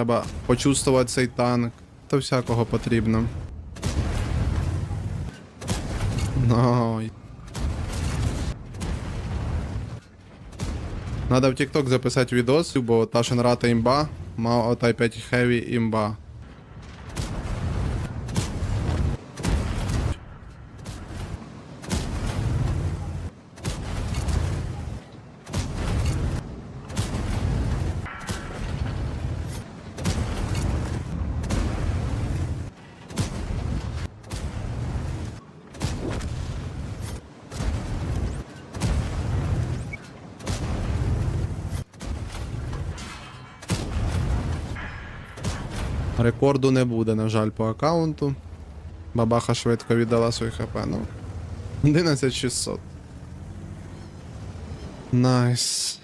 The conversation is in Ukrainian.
Треба почувствувати цей танк. Та всякого потрібно. Ной. Надо в TikTok записати відос, бо та Шенрата імба, Мао Тай 5 Heavy імба. Рекорду не буде, на жаль, по аккаунту. Бабаха швидко віддала свій хп, ну. 11600. Найс.